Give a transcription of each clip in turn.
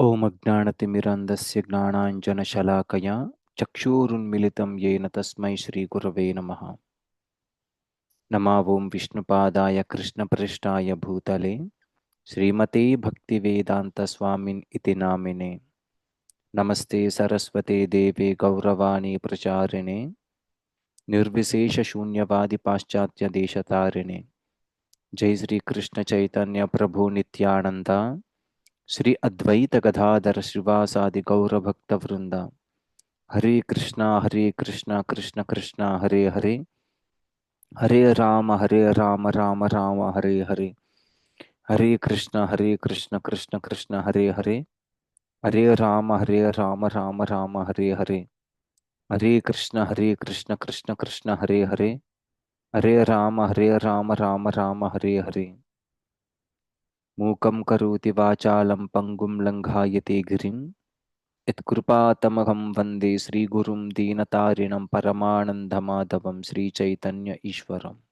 ॐ अज्ञानतिमिरान्धस्य ज्ञानाञ्जनशलाकया चक्षुरुन्मिलितं येन तस्मै श्रीगुरवे नमः। नमा ॐ विष्णुपादाय कृष्णपृष्ठाय भूतले, श्रीमते भक्तिवेदान्तस्वामिन् इति नामिने। नमस्ते सरस्वते देवे गौरवाणी प्रचारिणे, निर्विशेषशून्यवादिपाश्चात्यदेशतारिणे। जय श्रीकृष्णचैतन्यप्रभु नित्यानन्द। श्री अद्वैत गदाधर श्रीवासादि गौरभक्तवृंद हरे कृष्णा हरे कृष्णा, कृष्ण कृष्णा, हरे हरे। हरे राम हरे राम राम राम, हरे हरे। हरे कृष्ण हरे कृष्ण कृष्ण कृष्ण, हरे हरे। हरे राम हरे राम राम राम, हरे हरे। हरे कृष्ण हरे कृष्ण कृष्ण कृष्ण, हरे हरे। हरे राम हरे राम राम राम, हरे हरे। మూకం కరోతి వాచాలం పంగుం లంఘాయతే గిరిం యత్కృపాతమహం వందే శ్రీగురుం దీనతారిణం పరమానందమాధవం శ్రీచైతన్య ఈశ్వరం.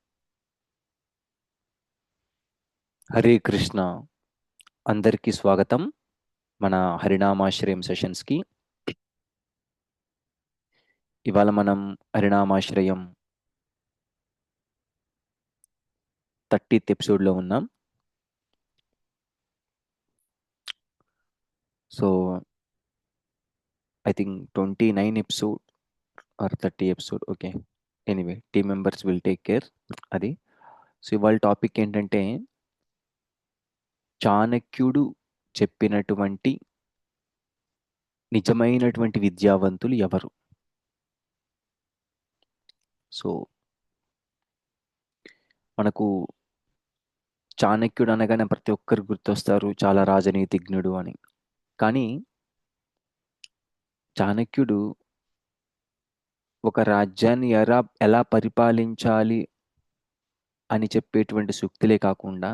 హరే కృష్ణ. అందరికీ స్వాగతం మన హరినామాశ్రయం సెషన్స్కి. ఇవాళ మనం హరినామాశ్రయం థర్టీత్ ఎపిసోడ్లో ఉన్నాం. So I think twenty nine episode or thirty episode okay anyway team members will take care అది సో ఇవాళ టాపిక్ ఏంటంటే చాణక్యుడు చెప్పినటువంటి నిజమైనటువంటి విద్యావంతులు ఎవరు? సో మనకు చాణక్యుడు అనగానే ప్రతి ఒక్కరు గుర్తొస్తారు చాలా రాజనీతిజ్ఞుడు అని. కానీ చాణక్యుడు ఒక రాజ్యాన్ని ఎలా ఎలా పరిపాలించాలి అని చెప్పేటువంటి సూక్తులే కాకుండా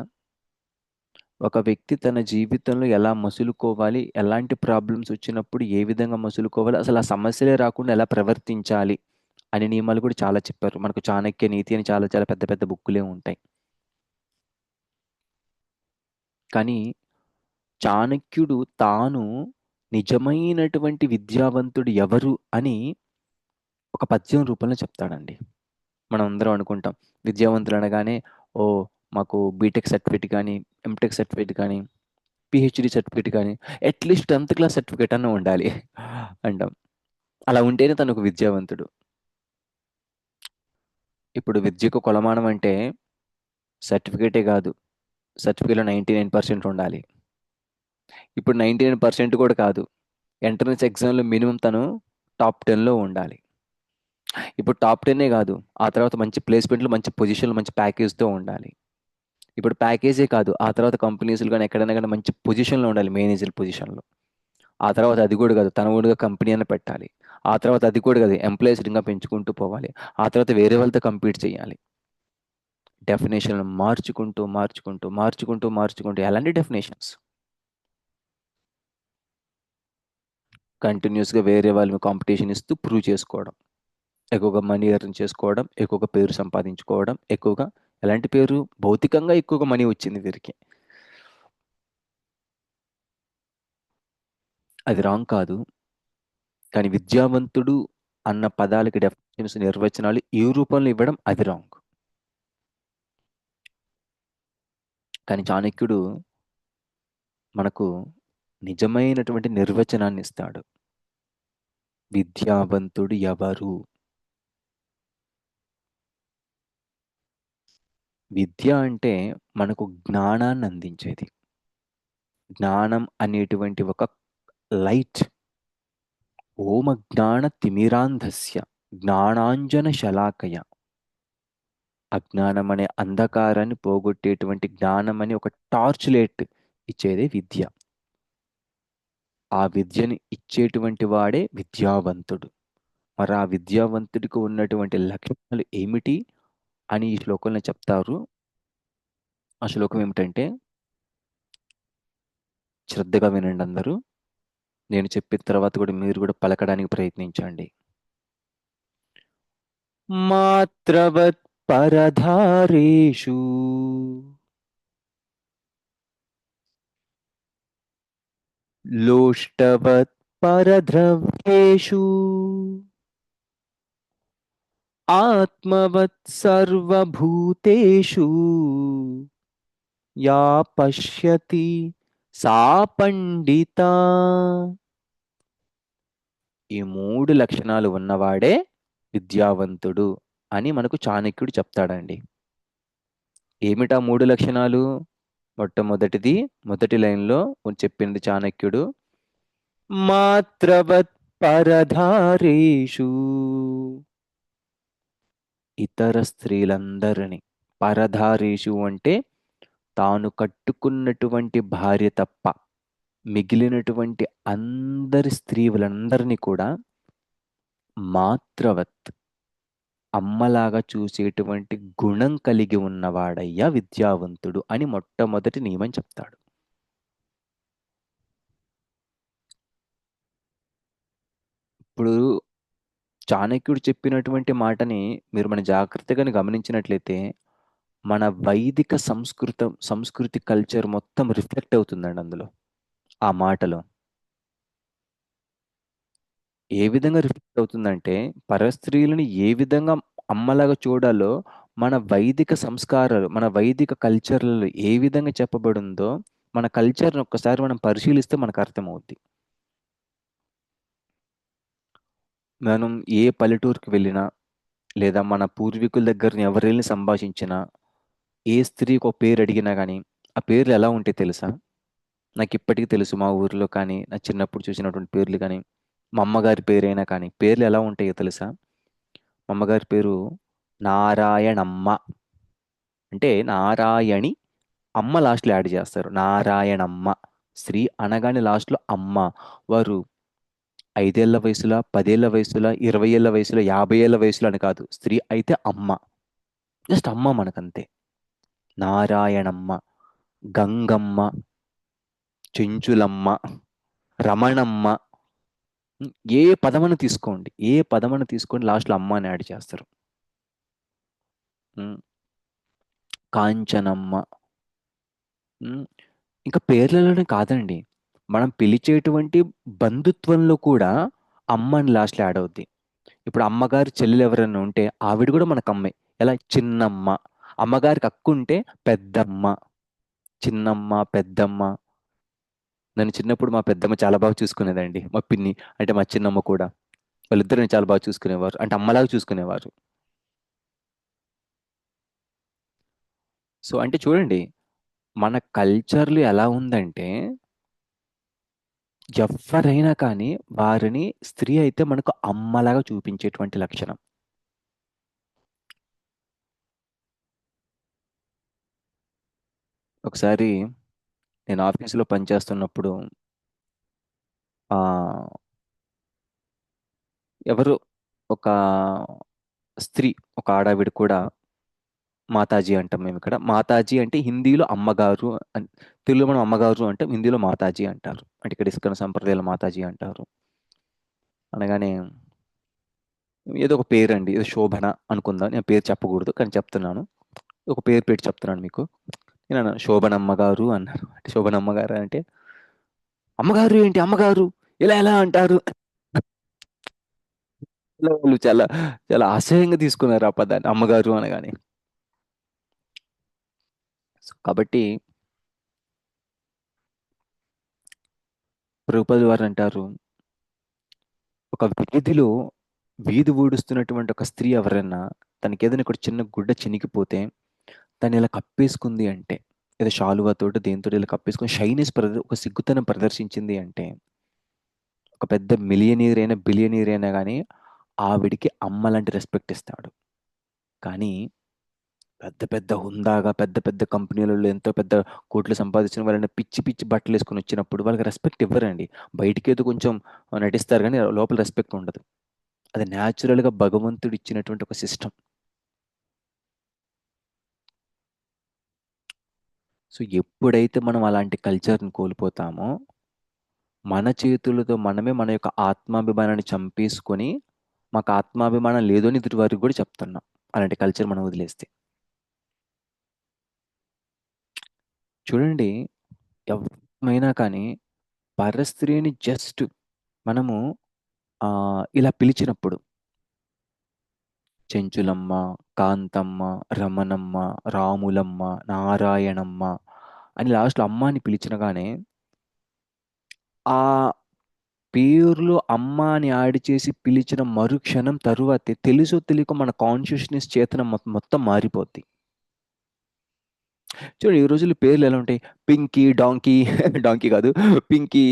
ఒక వ్యక్తి తన జీవితంలో ఎలా మసులుకోవాలి ఎలాంటి ప్రాబ్లమ్స్ వచ్చినప్పుడు ఏ విధంగా మసులుకోవాలి అసలు ఆ సమస్యలే రాకుండా ఎలా ప్రవర్తించాలి అనే నియమాలు కూడా చాలా చెప్పారు. మనకు చాణక్య నీతి అని చాలా చాలా పెద్ద పెద్ద బుక్కులే ఉంటాయి. కానీ చాణక్యుడు తాను నిజమైనటువంటి విద్యావంతుడు ఎవరు అని ఒక పద్యం రూపంలో చెప్తాడండి. మనం అందరం అనుకుంటాం. విద్యావంతులు అనగానే ఓ మాకు బీటెక్ సర్టిఫికేట్ కానీ ఎంటెక్ సర్టిఫికేట్ కానీ పిహెచ్డి సర్టిఫికేట్ కానీ at least tenth class certificate అన్న ఉండాలి అంటాం. అలా ఉంటేనే తను ఒక విద్యావంతుడు. ఇప్పుడు విద్యకు కొలమానం అంటే సర్టిఫికేటే కాదు. సర్టిఫికేట్లో నైంటీ నైన్ పర్సెంట్ ఉండాలి. ఇప్పుడు నైంటీ నైన్ పర్సెంట్ కూడా కాదు. ఎంట్రన్స్ ఎగ్జామ్లో మినిమం తను టాప్ టెన్లో ఉండాలి. ఇప్పుడు టాప్ టెన్నే కాదు ఆ తర్వాత మంచి ప్లేస్మెంట్లు మంచి పొజిషన్లు మంచి ప్యాకేజ్తో ఉండాలి. ఇప్పుడు ప్యాకేజే కాదు ఆ తర్వాత కంపెనీస్లు కానీ ఎక్కడైనా కానీ మంచి పొజిషన్లో ఉండాలి మేనేజర్ పొజిషన్లో. ఆ తర్వాత అది కూడా కాదు తన కూడా కంపెనీ అని పెట్టాలి. ఆ తర్వాత అది కూడా కాదు ఎంప్లాయీస్ ఇంకా పెంచుకుంటూ పోవాలి. ఆ తర్వాత వేరే వాళ్ళతో కంపీట్ చేయాలి. డెఫినేషన్ మార్చుకుంటూ మార్చుకుంటూ మార్చుకుంటూ మార్చుకుంటూ ఎలాంటి డెఫినేషన్స్. కంటిన్యూస్గా వేరే వాళ్ళు కాంపిటీషన్ ఇస్తూ ప్రూవ్ చేసుకోవడం. ఎక్కువగా మనీ ఎర్న్ చేసుకోవడం ఎక్కువగా పేరు సంపాదించుకోవడం ఎక్కువగా ఎలాంటి పేరు? భౌతికంగా ఎక్కువగా మనీ వచ్చింది వీరికి. అది రాంగ్ కాదు. కానీ విద్యావంతుడు అన్న పదాలకి డెఫినేషన్స్ నిర్వచనాలు ఈ రూపంలో ఇవ్వడం అది రాంగ్. కానీ చాణక్యుడు మనకు నిజమైనటువంటి నిర్వచనాన్ని ఇస్తాడు. విద్యావంతుడు ఎవరు? విద్య అంటే మనకు జ్ఞానాన్ని అందించేది. జ్ఞానం అనేటువంటి ఒక లైట్. ఓమ జ్ఞాన తిమిరాంధస్య జ్ఞానాంజన శలాకయ. అజ్ఞానం అనే అంధకారాన్ని పోగొట్టేటువంటి జ్ఞానం అని ఒక టార్చ్ లైట్ ఇచ్చేదే విద్య. ఆ విద్యని ఇచ్చేటువంటి వాడే విద్యావంతుడు. మరి ఆ విద్యావంతుడికి ఉన్నటువంటి లక్షణాలు ఏమిటి అని ఈ శ్లోకంలో చెప్తారు. ఆ శ్లోకం ఏమిటంటే శ్రద్ధగా వినండి అందరూ. నేను చెప్పిన తర్వాత కూడా మీరు కూడా పలకడానికి ప్రయత్నించండి. మాత్రవత్ పరధారేషు లోష్టవత్ పరద్రవ్యేషు ఆత్మవత్ సర్వభూతేషు యా పశ్యతి సా పండిత ఈ మూడు లక్షణాలు ఉన్నవాడే విద్యావంతుడు అని మనకు చాణక్యుడు చెప్తాడండి. ఏమిటా మూడు లక్షణాలు? మొట్టమొదటిది మొదటి లైన్లో చెప్పింది చాణక్యుడు మాత్రవత్ పరధారేషు ఇతర స్త్రీలందరినీ పరధారేషు అంటే తాను కట్టుకున్నటువంటి భార్య తప్ప మిగిలినటువంటి అందరి స్త్రీలందరినీ కూడా మాత్రవత్ అమ్మలాగా చూసేటువంటి గుణం కలిగి ఉన్నవాడయ్యా విద్యావంతుడు అని మొట్టమొదటి నియమం చెప్తాడు. ఇప్పుడు చాణక్యుడు చెప్పినటువంటి మాటని మీరు మన జాగ్రత్తగా గమనించినట్లయితే మన వైదిక సంస్కృతం సంస్కృతి కల్చర్ మొత్తం రిఫ్లెక్ట్ అవుతుందండి అందులో ఆ మాటలో. ఏ విధంగా రిఫ్లెక్ట్ అవుతుందంటే పరస్త్రీలను ఏ విధంగా అమ్మలాగా చూడాలో మన వైదిక సంస్కారాలు మన వైదిక కల్చర్లలో ఏ విధంగా చెప్పబడిందో మన కల్చర్ని ఒక్కసారి మనం పరిశీలిస్తే మనకు అర్థమవుద్ది. మనం ఏ పల్లెటూరుకి వెళ్ళినా లేదా మన పూర్వీకుల దగ్గరని ఎవరెళ్ళి సంభాషించినా ఏ స్త్రీకి ఒక పేరు అడిగినా కానీ ఆ పేర్లు ఎలా ఉంటాయి తెలుసా? నాకు ఇప్పటికీ తెలుసు మా ఊర్లో కానీ నా చిన్నప్పుడు చూసినటువంటి పేర్లు కానీ. మా అమ్మగారి పేరైనా కానీ పేర్లు ఎలా ఉంటాయో తెలుసా? మా అమ్మగారి పేరు నారాయణమ్మ. అంటే నారాయణి అమ్మ లాస్ట్లో యాడ్ చేస్తారు. నారాయణమ్మ. స్త్రీ అనగానే లాస్ట్లో అమ్మ. వారు ఐదేళ్ళ వయసులో పదేళ్ళ వయసులో ఇరవై ఏళ్ళ వయసులో యాభై ఏళ్ళ వయసులో అని కాదు. స్త్రీ అయితే అమ్మ. జస్ట్ అమ్మ మనకంతే. నారాయణమ్మ గంగమ్మ చెంచులమ్మ రమణమ్మ ఏ పదమని తీసుకోండి. ఏ పదమని తీసుకోండి లాస్ట్లో అమ్మ అని యాడ్ చేస్తారు. కాంచనమ్మ. ఇంకా పేర్లలోనే కాదండి. మనం పిలిచేటువంటి బంధుత్వంలో కూడా అమ్మ అని లాస్ట్లో యాడ్ అవుద్ది. ఇప్పుడు అమ్మగారి చెల్లెలు ఎవరైనా ఉంటే ఆవిడ కూడా మనకు అమ్మే. ఎలా? చిన్నమ్మ. అమ్మగారికి అక్కు ఉంటే పెద్దమ్మ. చిన్నమ్మ పెద్దమ్మ. నన్ను చిన్నప్పుడు మా పెద్దమ్మ చాలా బాగా చూసుకునేదండి. మా పిన్ని అంటే మా చిన్నమ్మ కూడా. వాళ్ళిద్దరిని చాలా బాగా చూసుకునేవారు. అంటే అమ్మలాగా చూసుకునేవారు. సో అంటే చూడండి మన కల్చర్లు ఎలా ఉందంటే ఎవరైనా కానీ వారిని స్త్రీ అయితే మనకు అమ్మలాగా చూపించేటువంటి లక్షణం. ఒకసారి నేను ఆఫీసులో పనిచేస్తున్నప్పుడు ఎవరు ఒక స్త్రీ ఒక ఆడావిడ కూడా మాతాజీ అంటాం మేము ఇక్కడ. మాతాజీ అంటే హిందీలో అమ్మగారు తెలుగులో మనం అమ్మగారు అంటే హిందీలో మాతాజీ అంటారు. అంటే ఇక్కడ ఇసుకన సంప్రదాయాలు మాతాజీ అంటారు. అనగానే ఏదో ఒక పేరు అండి ఏదో శోభన అనుకుందాం. నేను పేరు చెప్పకూడదు కానీ చెప్తున్నాను. ఒక పేరు పెట్టి చెప్తున్నాను మీకు. నేను శోభనమ్మ గారు అన్నారు. అంటే శోభనమ్మ గారు అంటే అమ్మగారు ఏంటి? అమ్మగారు ఇలా ఎలా అంటారు? వాళ్ళు చాలా చాలా అసహ్యంగా తీసుకున్నారు ఆ పదాన్ని అమ్మగారు అనగానే. కాబట్టి ప్రభుపది వారు అంటారు ఒక వీధిలో వీధి ఊడుస్తున్నటువంటి ఒక స్త్రీ ఎవరైనా తనకి ఏదైనా ఇక్కడ చిన్న గుడ్డ చినిగిపోతే దాన్ని ఇలా కప్పేసుకుంది అంటే లేదా షాలువాతోటి దేంతో ఇలా కప్పేసుకుని షైనెస్ ప్రద ఒక సిగ్గుతనం ప్రదర్శించింది అంటే ఒక పెద్ద మిలియనీర్ అయినా బిలియనీర్ అయినా కానీ ఆవిడికి అమ్మ లాంటి రెస్పెక్ట్ ఇస్తాడు. కానీ పెద్ద పెద్ద హుందాగా పెద్ద పెద్ద కంపెనీలలో ఎంతో పెద్ద కోట్లు సంపాదించిన వాళ్ళని పిచ్చి పిచ్చి బట్టలు వేసుకొని వచ్చినప్పుడు వాళ్ళకి రెస్పెక్ట్ ఇవ్వరండి. బయటికి ఏదో కొంచెం నటిస్తారు కానీ లోపల రెస్పెక్ట్ ఉండదు. అది న్యాచురల్గా భగవంతుడు ఇచ్చినటువంటి ఒక సిస్టమ్ సో ఎప్పుడైతే మనం అలాంటి కల్చర్ని కోల్పోతామో మన చేతులతో మనమే మన యొక్క ఆత్మాభిమానాన్ని చంపేసుకొని మాకు ఆత్మాభిమానం లేదు అని ఇద్దరు వారికి కూడా చెప్తున్నాం. అలాంటి కల్చర్ మనం వదిలేస్తే. చూడండి ఎవరైనా కానీ పరస్త్రీని జస్ట్ మనము ఇలా పిలిచినప్పుడు చెంచులమ్మ కాంతమ్మ రమణమ్మ రాములమ్మ నారాయణమ్మ అని లాస్ట్లో అమ్మ అని పిలిచినగానే ఆ పేరులో అమ్మ అని యాడ్ చేసి పిలిచిన మరుక్షణం తరువాతే తెలుసో తెలియక మన కాన్షియస్నెస్ చేతన మొత్తం మారిపోద్ది. చూడండి ఈ రోజుల్లో పేర్లు ఎలా ఉంటాయి? పింకీ డాంకీ డాంకీ కాదు పింకీ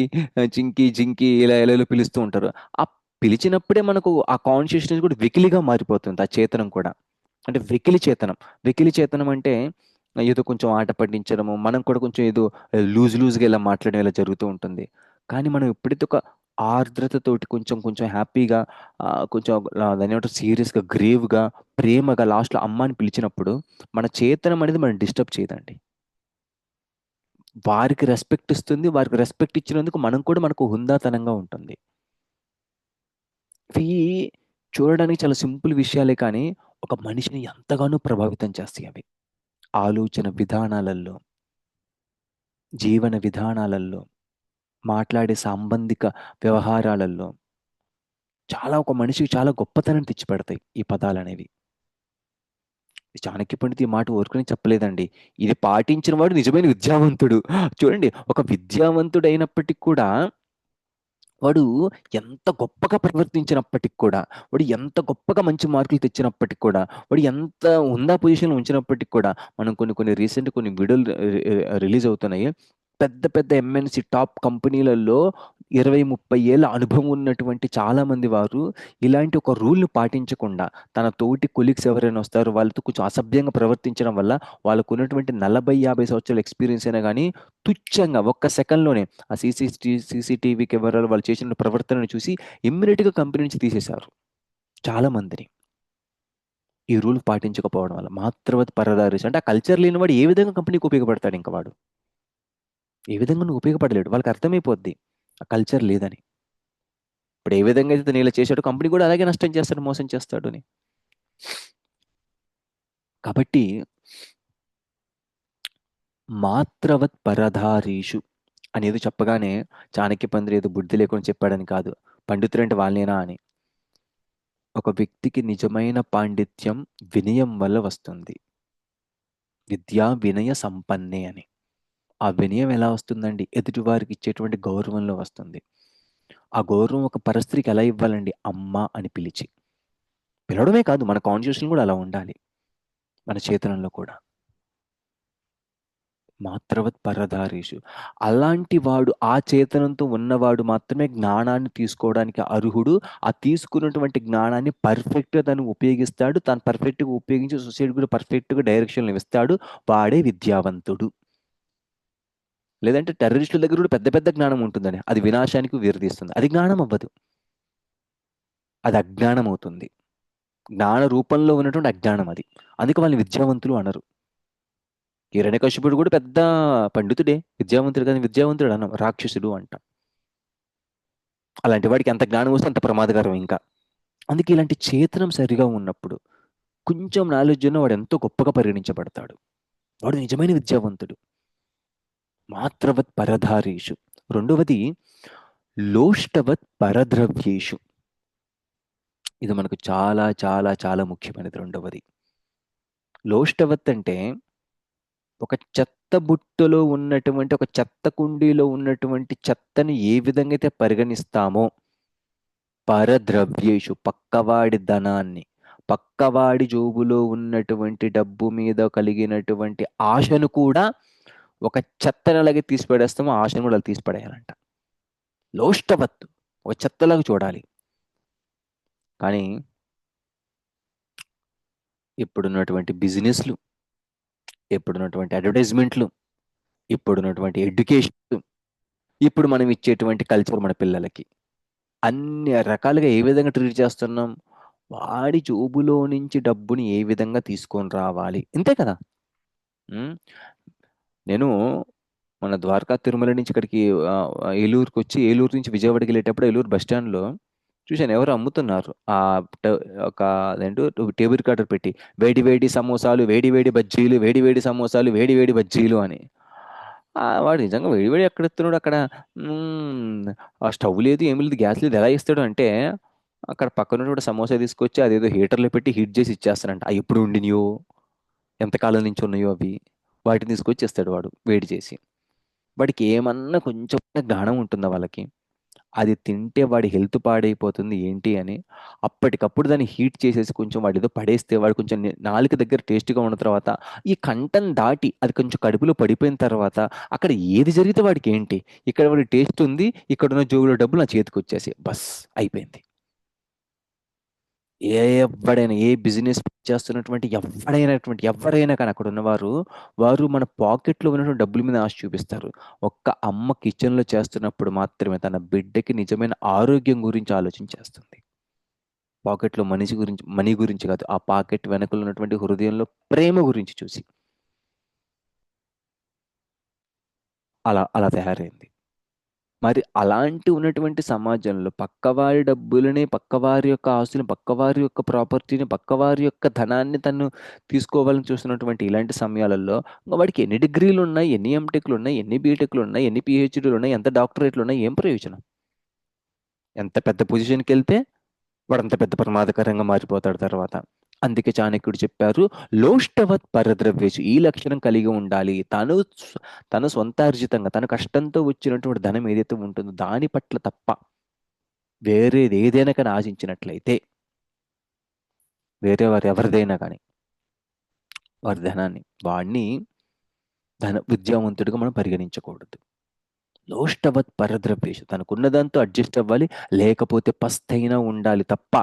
చింకీ జింకీ ఇలా ఎలా ఎలా పిలుస్తూ ఉంటారు. ఆ పిలిచినప్పుడే మనకు ఆ కాన్షియస్నెస్ కూడా వెకిలిగా మారిపోతుంది ఆ చేతనం కూడా. అంటే వెకిలి చేతనం. వెకిలి చేతనం అంటే ఏదో కొంచెం ఆట పట్టించడము మనం కూడా కొంచెం ఏదో లూజ్ లూజ్గా ఇలా మాట్లాడడం ఇలా జరుగుతూ ఉంటుంది. కానీ మనం ఎప్పుడైతే ఒక ఆర్ద్రతతోటి కొంచెం కొంచెం హ్యాపీగా కొంచెం దాని ఏమంటారు సీరియస్గా గ్రేవ్గా ప్రేమగా లాస్ట్లో అమ్మాని పిలిచినప్పుడు మన చేతనం అనేది మనం డిస్టర్బ్ చేయదండి. వారికి రెస్పెక్ట్ ఇస్తుంది వారికి రెస్పెక్ట్ ఇచ్చినందుకు మనం కూడా మనకు హుందాతనంగా ఉంటుంది. ఇవి చూడడానికి చాలా సింపుల్ విషయాలే కానీ ఒక మనిషిని ఎంతగానో ప్రభావితం చేస్తాయి అవి. ఆలోచన విధానాలలో జీవన విధానాలలో మాట్లాడే సాంబంధిక వ్యవహారాలలో చాలా ఒక మనిషికి చాలా గొప్పతనం తెచ్చిపెడతాయి ఈ పదాలు అనేవి చాణక్య పండిత్ ఈ మాట ఊరుకుని చెప్పలేదండి. ఇది పాటించిన వాడు నిజమైన విద్యావంతుడు. చూడండి ఒక విద్యావంతుడు అయినప్పటికీ కూడా వాడు ఎంత గొప్పగా ప్రవర్తించినప్పటికి కూడా వాడు ఎంత గొప్పగా మంచి మార్కులు తెచ్చినప్పటికి కూడా వాడు ఎంత ఉందా పొజిషన్లో ఉంచినప్పటికి కూడా మనం కొన్ని కొన్ని రీసెంట్ కొన్ని వీడియోలు రిలీజ్ అవుతున్నాయి. పెద్ద పెద్ద ఎంఎన్సి టాప్ కంపెనీలలో ఇరవై ముప్పై ఏళ్ళ అనుభవం ఉన్నటువంటి చాలామంది వారు ఇలాంటి ఒక రూల్ని పాటించకుండా తన తోటి కొలీగ్స్ ఎవరైనా వస్తారు వాళ్ళతో కొంచెం అసభ్యంగా ప్రవర్తించడం వల్ల వాళ్ళకు ఉన్నటువంటి నలభై యాభై సంవత్సరాల ఎక్స్పీరియన్స్ అయినా కానీ తుచ్చంగా ఒక్క సెకండ్లోనే ఆ సీసీ సీసీటీవీ కెమెరాలు వాళ్ళు చేసిన ప్రవర్తనను చూసి ఇమ్మీడియట్గా కంపెనీ నుంచి తీసేశారు. చాలా మందిని ఈ రూల్ పాటించకపోవడం వల్ల మాత్రవత్ పరదారి అంటే ఆ కల్చర్ లేని వాడు ఏ విధంగా కంపెనీకి ఉపయోగపడతాడు ఇంకా వాడు? ఏ విధంగా నువ్వు ఉపయోగపడలేడు. వాళ్ళకి అర్థమైపోద్ది. ఆ కల్చర్ లేదని. ఇప్పుడు ఏ విధంగా అయితే నేను చేశాడు కంపెనీ కూడా అలాగే నష్టం చేస్తాడు మోసం చేస్తాడు అని. కాబట్టి మాత్రవత్ పరధారీషు అనేది చెప్పగానే చాణక్య పందిరి ఏదో బుద్ధి లేకుండా చెప్పాడని కాదు. పండితులంటే వాళ్ళేనా అని. ఒక వ్యక్తికి నిజమైన పాండిత్యం వినయం వల్ల వస్తుంది. విద్యా వినయ సంపన్నే అని. ఆ వినయం ఎలా వస్తుందండి? ఎదుటి వారికి ఇచ్చేటువంటి గౌరవంలో వస్తుంది. ఆ గౌరవం ఒక పరస్త్రీకి ఎలా ఇవ్వాలండి? అమ్మ అని పిలిచి. పిలవడమే కాదు మన కాన్షియస్లో కూడా అలా ఉండాలి. మన చేతనంలో కూడా. మాత్రవత్ పరధారీషు. అలాంటి వాడు ఆ చేతనంతో ఉన్నవాడు మాత్రమే జ్ఞానాన్ని తీసుకోవడానికి అర్హుడు. ఆ తీసుకున్నటువంటి జ్ఞానాన్ని పర్ఫెక్ట్గా తను ఉపయోగిస్తాడు. తను పర్ఫెక్ట్గా ఉపయోగించి సొసైటీ కూడా పర్ఫెక్ట్గా డైరెక్షన్లు ఇస్తాడు. వాడే విద్యావంతుడు. లేదంటే టెర్రరిస్టుల దగ్గర కూడా పెద్ద పెద్ద జ్ఞానం ఉంటుందని. అది వినాశానికి వీరదీస్తుంది అది జ్ఞానం అవ్వదు. అది అజ్ఞానం అవుతుంది. జ్ఞాన రూపంలో ఉన్నటువంటి అజ్ఞానం అది. అందుకే వాళ్ళని విద్యావంతులు అనరు. హిరణ్యకశిపుడు కూడా పెద్ద పండితుడే. విద్యావంతుడు కానీ విద్యావంతుడు అన్నాం రాక్షసుడు అంట. అలాంటి వాడికి ఎంత జ్ఞానం వస్తే అంత ప్రమాదకరం ఇంకా. అందుకే ఇలాంటి చేతనం సరిగా ఉన్నప్పుడు కొంచెం నాలెడ్జ్ ఉన్న వాడు ఎంతో గొప్పగా పరిగణించబడతాడు. వాడు నిజమైన విద్యావంతుడు. మాత్రవత్ పరధారేషు. రెండవది లోష్టవత్ పరద్రవ్యేషు. ఇది మనకు చాలా చాలా చాలా ముఖ్యమైనది రెండవది. లోష్టవత్ అంటే ఒక చెత్త బుట్టలో ఉన్నటువంటి ఒక చెత్త కుండీలో ఉన్నటువంటి చెత్తని ఏ విధంగా అయితే పరిగణిస్తామో పరద్రవ్యేషు పక్కవాడి ధనాన్ని. పక్కవాడి జోబులో ఉన్నటువంటి డబ్బు మీద కలిగినటువంటి ఆశను కూడా ఒక చెత్తని అలాగే తీసి పడేస్తామో ఆశను కూడా అలా తీసి పడేయాలంట లోష్టవత్తు. ఒక చెత్తలాగా చూడాలి. కానీ ఇప్పుడున్నటువంటి బిజినెస్లు ఇప్పుడున్నటువంటి అడ్వర్టైజ్మెంట్లు ఇప్పుడున్నటువంటి ఎడ్యుకేషన్ ఇప్పుడు మనం ఇచ్చేటువంటి కల్చర్ మన పిల్లలకి అన్ని రకాలుగా ఏ విధంగా ట్రీట్ చేస్తున్నాం? వాడి జోబులో నుంచి డబ్బుని ఏ విధంగా తీసుకొని రావాలి? ఇంతే కదా? నేను మన ద్వారకా తిరుమల నుంచి ఇక్కడికి ఏలూరుకి వచ్చి ఏలూరు నుంచి విజయవాడకి వెళ్ళేటప్పుడు ఏలూరు బస్ స్టాండ్లో చూశాను ఎవరు అమ్ముతున్నారు. ఆ ఒక అదేంటో టేబుల్ రికార్డర్ పెట్టి వేడి వేడి సమోసాలు వేడి వేడి బజ్జీలు వేడి వేడి సమోసాలు వేడి వేడి బజ్జీలు అని. వాడు నిజంగా వేడి వేడి ఎక్కడ ఎత్తున్నాడు అక్కడ? ఆ స్టవ్ లేదు ఏమి లేదు గ్యాస్ లేదు ఎలా ఇస్తాడు అంటే అక్కడ పక్కన కూడా సమోసా తీసుకొచ్చి అదేదో హీటర్లో పెట్టి హీట్ చేసి ఇచ్చేస్తానంట ఎప్పుడు ఉండినయో ఎంతకాలం నుంచి ఉన్నాయో అవి. వాటిని తీసుకొచ్చి ఇస్తాడు వాడు వేడి చేసి. వాడికి ఏమన్నా కొంచెం జ్ఞానం ఉంటుందా వాళ్ళకి? అది తింటే వాడి హెల్త్ పాడైపోతుంది ఏంటి అని అప్పటికప్పుడు దాన్ని హీట్ చేసేసి కొంచెం వాడి ఏదో పడేస్తే వాడు కొంచెం నాలుక దగ్గర టేస్ట్గా ఉన్న తర్వాత ఈ కంఠం దాటి అది కొంచెం కడుపులో పడిపోయిన తర్వాత అక్కడ ఏది జరిగితే వాడికి ఏంటి? ఇక్కడ వాడి టేస్ట్ ఉంది ఇక్కడ ఉన్న జోబులో డబ్బులు నా చేతికి వచ్చేసి బస్ అయిపోయింది. ఏ ఎవడైనా ఏ బిజినెస్ చేస్తున్నటువంటి ఎవడైనటువంటి ఎవరైనా కానీ అక్కడ ఉన్నవారు వారు మన పాకెట్లో ఉన్నటువంటి డబ్బుల మీద ఆశ చూపిస్తారు. ఒక్క అమ్మ కిచెన్లో చేస్తున్నప్పుడు మాత్రమే తన బిడ్డకి నిజమైన ఆరోగ్యం గురించి ఆలోచన చేస్తుంది పాకెట్లో మనిషి గురించి మనీ గురించి కాదు ఆ పాకెట్ వెనకలు ఉన్నటువంటి హృదయంలో ప్రేమ గురించి చూసి. అలా అలా తయారైంది. మరి అలాంటి ఉన్నటువంటి సమాజంలో పక్కవారి డబ్బులని పక్కవారి యొక్క ఆస్తుని పక్కవారి యొక్క ప్రాపర్టీని పక్కవారి యొక్క ధనాన్ని తను తీసుకోవాలని చూస్తున్నటువంటి ఇలాంటి సమయాలలో వాడికి ఎన్ని డిగ్రీలు ఉన్నాయి ఎన్ని ఎంటెక్లు ఉన్నాయి ఎన్ని బీటెక్లు ఉన్నాయి ఎన్ని పిహెచ్డీలు ఉన్నాయి ఎంత డాక్టరేట్లు ఉన్నాయి ఏం ప్రయోజనం? ఎంత పెద్ద పొజిషన్కి వెళ్తే వాడు అంత పెద్ద ప్రమాదకరంగా మారిపోతాడు తర్వాత. అందుకే చాణక్యుడు చెప్పారు లోష్టవత్ పరద్రవ్యేషు ఈ లక్షణం కలిగి ఉండాలి. తను తన సొంతార్జితంగా తన కష్టంతో వచ్చినటువంటి ధనం ఏదైతే ఉంటుందో దాని పట్ల తప్ప వేరేది ఏదైనా కానీ ఆశించినట్లయితే వేరే వారు ఎవరిదైనా కానీ వారి ధనాన్ని వాడిని ధన విద్యావంతుడిగా మనం పరిగణించకూడదు. లోష్టవత్ పరద్రవ్యేషు తనకున్నదంతా అడ్జస్ట్ అవ్వాలి లేకపోతే పస్తైనా ఉండాలి తప్ప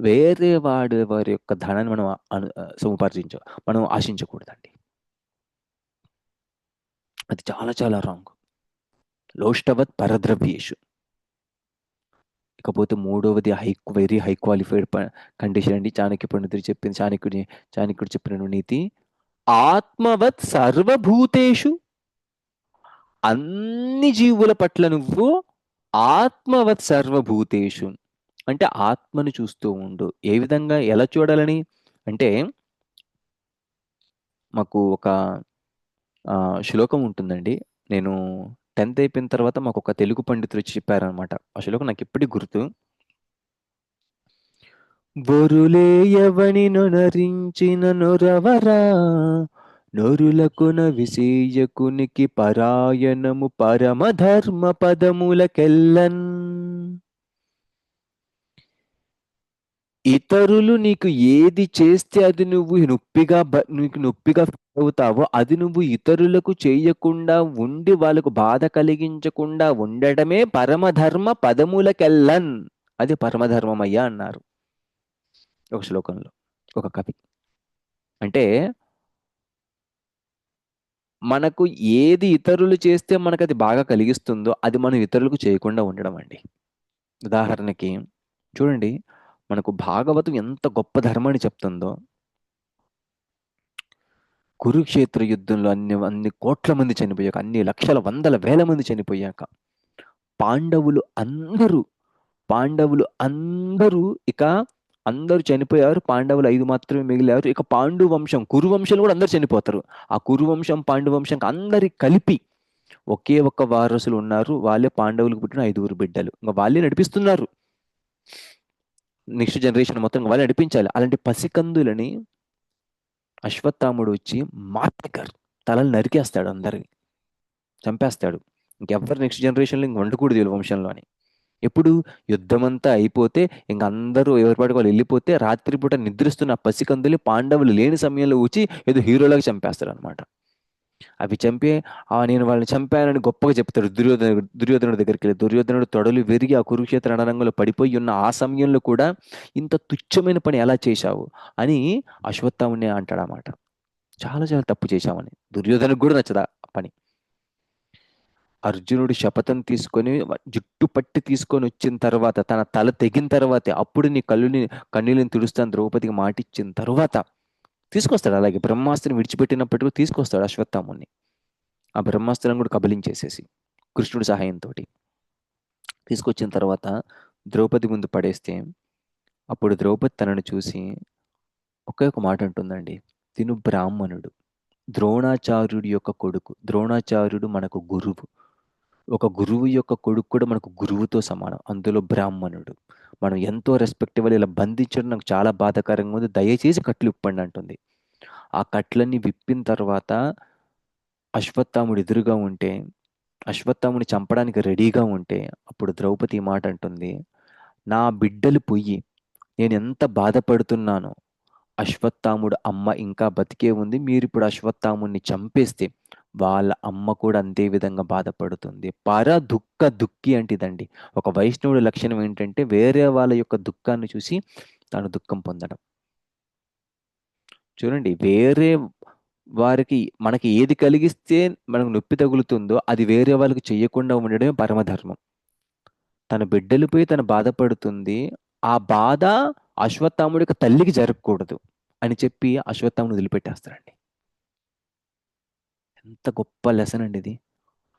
వేరే వాడు వారి యొక్క ధనాన్ని మనం అను సముపార్జించ మనం ఆశించకూడదండి. అది చాలా చాలా రాంగ్ లోష్టవత్ పరద్రవ్యేషు. ఇకపోతే మూడవది high very high qualified condition అండి. చాణక్య పండితుడు చెప్పింది చాణక్యుడి చాణక్యుడు చెప్పిన నీతి. ఆత్మవత్ సర్వభూతేషు. అన్ని జీవుల పట్ల నువ్వు ఆత్మవత్ సర్వభూతేషు. అంటే ఆత్మను చూస్తూ ఉండు. ఏ విధంగా ఎలా చూడాలని? అంటే మాకు ఒక శ్లోకం ఉంటుందండి. నేను టెన్త్ అయిపోయిన తర్వాత మాకు ఒక తెలుగు పండితులు చెప్పారనమాట ఆ శ్లోకం నాకు ఇప్పటికి గుర్తు. బొరులేయవని నొనరించిన నొరవరా నొరులకున విసేయకునికి పరాయణము పరమధర్మ పదములకెల్లన్ ఇతరులు నీకు ఏది చేస్తే అది నువ్వు నొప్పిగా బ- నీకు నొప్పిగా ఫీల్ అవుతావో అది నువ్వు ఇతరులకు చేయకుండా ఉండి వాళ్ళకు బాధ కలిగించకుండా ఉండడమే పరమధర్మ పదములకెల్లన్. అది పరమధర్మమయ్యా అన్నారు. ఒక శ్లోకంలో ఒక కవి. అంటే మనకు ఏది ఇతరులు చేస్తే మనకు అది బాగా కలిగిస్తుందో అది మనం ఇతరులకు చేయకుండా ఉండడం అండి. ఉదాహరణకి చూడండి మనకు భాగవతం ఎంత గొప్ప ధర్మాన్ని చెప్తుందో కురుక్షేత్ర యుద్ధంలో అన్ని అన్ని కోట్ల మంది చనిపోయాక అన్ని లక్షల వందల వేల మంది చనిపోయాక పాండవులు అందరూ పాండవులు అందరూ ఇక అందరూ చనిపోయారు పాండవులు ఐదు మాత్రమే మిగిలారు ఇక పాండు వంశం కురువంశంలో కూడా అందరు చనిపోతారు. ఆ కురువంశం పాండు వంశం అందరి కలిపి ఒకే ఒక్క వారసులు ఉన్నారు వాళ్ళే పాండవులకు పుట్టిన ఐదుగురు బిడ్డలు. ఇంకా వాళ్ళే నడిపిస్తున్నారు. నెక్స్ట్ జనరేషన్ మొత్తం వాళ్ళు నడిపించాలి. అలాంటి పసికందులని అశ్వత్థాముడు వచ్చి మాటకర్ తలలు నరికేస్తాడు అందరిని. చంపేస్తాడు. ఇంకెవ్వరు నెక్స్ట్ జనరేషన్లో ఇంక వండకూడదు వీళ్ళ వంశంలో అని. ఎప్పుడు యుద్ధమంతా అయిపోతే ఇంక అందరూ ఎవరిపాటు వాళ్ళు వెళ్ళిపోతే రాత్రిపూట నిద్రిస్తున్న పసికందులు పాండవులు లేని సమయంలో వచ్చి ఏదో హీరోలాగా చంపేస్తారు అనమాట అవి చంపి ఆ నేను వాళ్ళని చంపానని గొప్పగా చెప్తాడు దుర్యోధన దుర్యోధనుడి దగ్గరికి వెళ్ళి దుర్యోధనుడు తొడలు విరిగి ఆ కురుక్షేత్ర రణరంగంలో పడిపోయి ఉన్న ఆ సమయంలో కూడా ఇంత తుచ్చమైన పని ఎలా చేశావు అని అశ్వత్థాముని అంటాడనమాట చాలా చాలా తప్పు చేశామని దుర్యోధనకు కూడా నచ్చదా పని? అర్జునుడు శపథం తీసుకొని జుట్టు పట్టి తీసుకొని వచ్చిన తర్వాత తన తల తెగిన తర్వాతే అప్పుడు నీ కళ్ళుని కన్నీళ్ళని తుడుస్తాను ద్రౌపదికి మాటిచ్చిన తర్వాత తీసుకొస్తాడు. అలాగే బ్రహ్మాస్త్రం విడిచిపెట్టినప్పటికీ తీసుకొస్తాడు అశ్వత్థాముని ఆ బ్రహ్మాస్త్రం కూడా కబలించేసేసి కృష్ణుడి సహాయంతో తీసుకొచ్చిన తర్వాత ద్రౌపది ముందు పడేస్తే అప్పుడు ద్రౌపది తనను చూసి ఒకే ఒక మాట అంటుందండి. తిను బ్రాహ్మణుడు. ద్రోణాచార్యుడి యొక్క కొడుకు. ద్రోణాచార్యుడు మనకు గురువు. ఒక గురువు యొక్క కొడుకు కూడా మనకు గురువుతో సమానం. అందులో బ్రాహ్మణుడు. మనం ఎంతో రెస్పెక్టబుల్ ఇలా బంధించడం నాకు చాలా బాధాకరంగా ఉంది. దయచేసి కట్లు ఇప్పండి అంటుంది. ఆ కట్లన్నీ విప్పిన తర్వాత అశ్వత్థాముడు ఎదురుగా ఉంటే అశ్వత్థాముని చంపడానికి రెడీగా ఉంటే అప్పుడు ద్రౌపది ఈ మాట అంటుంది. నా బిడ్డలు పొయ్యి. నేను ఎంత బాధపడుతున్నానో. అశ్వత్థాముడు అమ్మ ఇంకా బతికే ఉంది. మీరు ఇప్పుడు అశ్వత్థాముని చంపేస్తే వాళ్ళ అమ్మ కూడా అంతే విధంగా బాధపడుతుంది. పర దుఃఖ దుఃఖి అంటిదండి. ఒక వైష్ణవుడి లక్షణం ఏంటంటే వేరే వాళ్ళ యొక్క దుఃఖాన్ని చూసి తాను దుఃఖం పొందడం. చూడండి వేరే వారికి మనకి ఏది కలిగిస్తే మనకు నొప్పి తగులుతుందో అది వేరే వాళ్ళకి చెయ్యకుండా ఉండడమే పరమధర్మం. తన బిడ్డలపై తను బాధపడుతుంది ఆ బాధ అశ్వత్థాముడికి తల్లికి జరగకూడదు అని చెప్పి అశ్వత్థాముడు వదిలిపెట్టేస్తాడండి ఎంత గొప్ప లెసన్ అండి ఇది.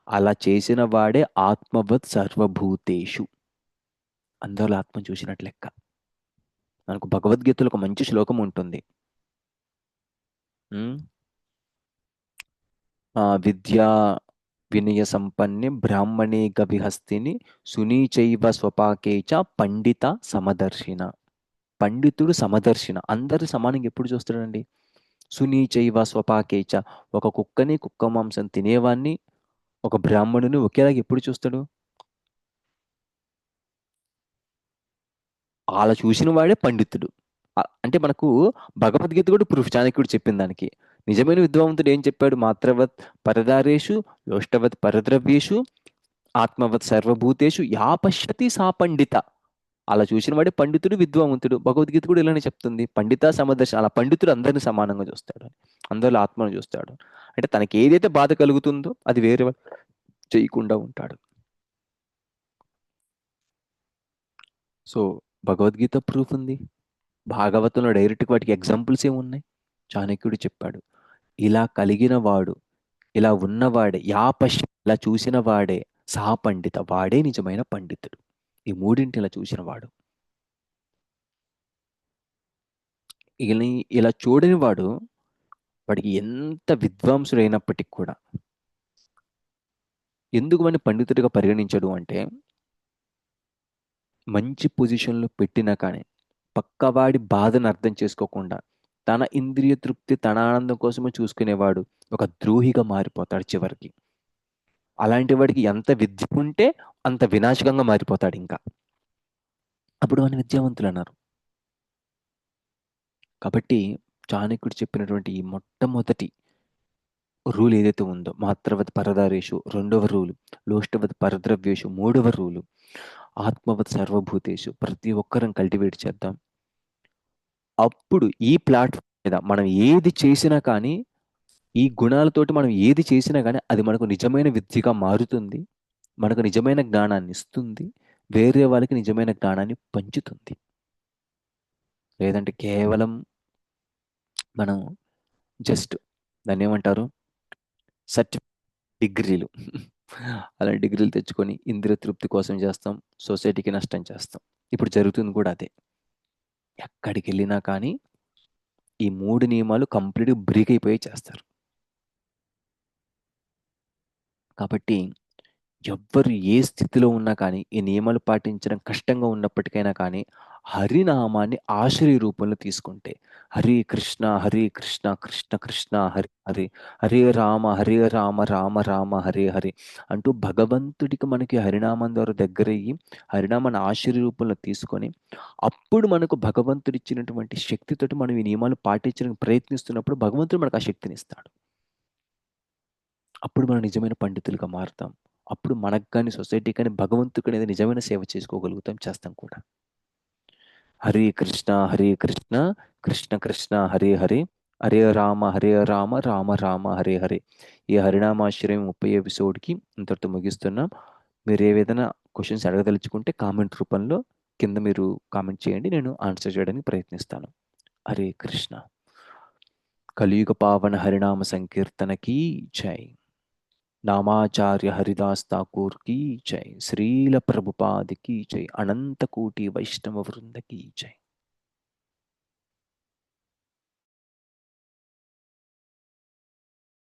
అలా చేసిన వాడే ఆత్మవత్ సర్వభూతేషు. అందరూ ఆత్మ చూసినట్లు లెక్క. మనకు భగవద్గీతలో ఒక మంచి శ్లోకం ఉంటుంది. విద్యా వినయ సంపన్నే బ్రాహ్మణే గవిహస్తిని సునీచైవ స్వపాకేచ పండిత సమదర్శిన. పండితుడు సమదర్శిన. అందరు సమానంగా ఎప్పుడు చూస్తాడండి? సునీచైవ స్వపాకేచ. ఒక కుక్కని కుక్క మాంసం తినేవాన్ని ఒక బ్రాహ్మణుని ఒకేలాగా ఎప్పుడు చూస్తాడు? అలా చూసిన వాడే పండితుడు. అంటే మనకు భగవద్గీత కూడా ప్రూఫ్ చాణక్యుడు చెప్పిన దానికి. నిజమైన విద్వాంతుడు ఏం చెప్పాడు? మాత్రవత్ పరదారేషు లోష్టవత్ పరద్రవ్యేషు ఆత్మవత్ సర్వభూతేషు యా పశ్యతి సా పండిత. అలా చూసిన వాడే పండితుడు విద్వాంతుడు భగవద్గీత కూడా ఇలానే చెప్తుంది. పండిత సమదర్శన అలా పండితుడు అందరిని సమానంగా చూస్తాడు. అందరిలో ఆత్మను చూస్తాడు. అంటే తనకి ఏదైతే బాధ కలుగుతుందో అది వేరే చేయకుండా ఉంటాడు. సో భగవద్గీత ప్రూఫ్ ఉంది. భాగవతంలో డైరెక్ట్ వాటికి ఎగ్జాంపుల్స్ ఏమున్నాయి చాణక్యుడు చెప్పాడు. ఇలా కలిగిన వాడు ఇలా ఉన్నవాడే యా పశ్చి ఇలా చూసిన వాడే సహపండిత వాడే నిజమైన పండితుడు. ఈ మూడింటి ఇలా చూసిన వాడు. ఇలా ఇలా చూడని వాడు వాడికి ఎంత విద్వాంసుడైనప్పటికీ కూడా ఎందుకు వాడిని పండితుడిగా పరిగణించడు అంటే మంచి పొజిషన్లో పెట్టినా కానీ పక్కవాడి బాధను అర్థం చేసుకోకుండా తన ఇంద్రియ తృప్తి తన ఆనందం కోసమే చూసుకునేవాడు ఒక ద్రోహిగా మారిపోతాడు చివరికి. అలాంటి వాడికి ఎంత విద్య ఉంటే అంత వినాశకంగా మారిపోతాడు ఇంకా. అప్పుడు వాడిని విద్యావంతులు అన్నారు. కాబట్టి చాణక్యుడు చెప్పినటువంటి ఈ మొట్టమొదటి రూల్ ఏదైతే ఉందో మాత్రవత్ పరదారేషు రెండవ రూలు లోష్టవత్ పరద్రవ్యేషు మూడవ రూలు ఆత్మవత్ సర్వభూతేషు ప్రతి ఒక్కరం కల్టివేట్ చేద్దాం. అప్పుడు ఈ ప్లాట్ఫామ్ మీద మనం ఏది చేసినా కానీ ఈ గుణాలతోటి మనం ఏది చేసినా కానీ అది మనకు నిజమైన విద్యగా మారుతుంది. మనకు నిజమైన జ్ఞానాన్ని ఇస్తుంది. వేరే వాళ్ళకి నిజమైన జ్ఞానాన్ని పంచుతుంది. లేదంటే కేవలం మనం జస్ట్ దాన్ని ఏమంటారు? సర్టి డిగ్రీలు. అలా డిగ్రీలు తెచ్చుకొని ఇంద్రియ తృప్తి కోసం చేస్తాం. సొసైటీకి నష్టం చేస్తాం. ఇప్పుడు జరుగుతుంది కూడా అదే. ఎక్కడికి వెళ్ళినా కానీ ఈ మూడు నియమాలు కంప్లీట్గా బ్రేక్ అయిపోయి చేస్తారు. కాబట్టి ఎవ్వరు ఏ స్థితిలో ఉన్నా కానీ ఈ నియమాలు పాటించడం కష్టంగా ఉన్నప్పటికైనా కానీ హరినామాన్ని ఆశ్రయ రూపంలో తీసుకుంటే హరే కృష్ణ హరే కృష్ణ కృష్ణ కృష్ణ హరి హరి హరే రామ హరే రామ రామ రామ హరే హరి అంటూ భగవంతుడికి మనకి హరినామం ద్వారా దగ్గరయ్యి హరినామాన్ని ఆశ్చర్య రూపంలో తీసుకొని అప్పుడు మనకు భగవంతుడిచ్చినటువంటి శక్తితోటి మనం ఈ నియమాలు పాటించడానికి ప్రయత్నిస్తున్నప్పుడు భగవంతుడు మనకు ఆ శక్తిని ఇస్తాడు. అప్పుడు మనం నిజమైన పండితులుగా మారుతాం. అప్పుడు మనకు కానీ సొసైటీ కానీ భగవంతుడికి అనేది నిజమైన సేవ చేసుకోగలుగుతాం చేస్తాం కూడా. హరే కృష్ణ హరే కృష్ణ కృష్ణ కృష్ణ హరే హరే హరే రామ హరే రామ రామ రామ హరే హరే. ఈ హరినామాశ్రయం ముప్పై ఎపిసోడ్కి ఇంతటితో ముగిస్తున్నాం. మీరు ఏ విధంగా క్వశ్చన్స్ అడగదలుచుకుంటే కామెంట్ రూపంలో కింద మీరు కామెంట్ చేయండి నేను ఆన్సర్ చేయడానికి ప్రయత్నిస్తాను. హరే కృష్ణ. కలియుగ పావన హరినామ సంకీర్తనకి జై. नामाचार्य हरिदास ठाकुर की जय, श्रील प्रभुपाद की जय, अनंत कोटि वैष्णव वृंद की जय।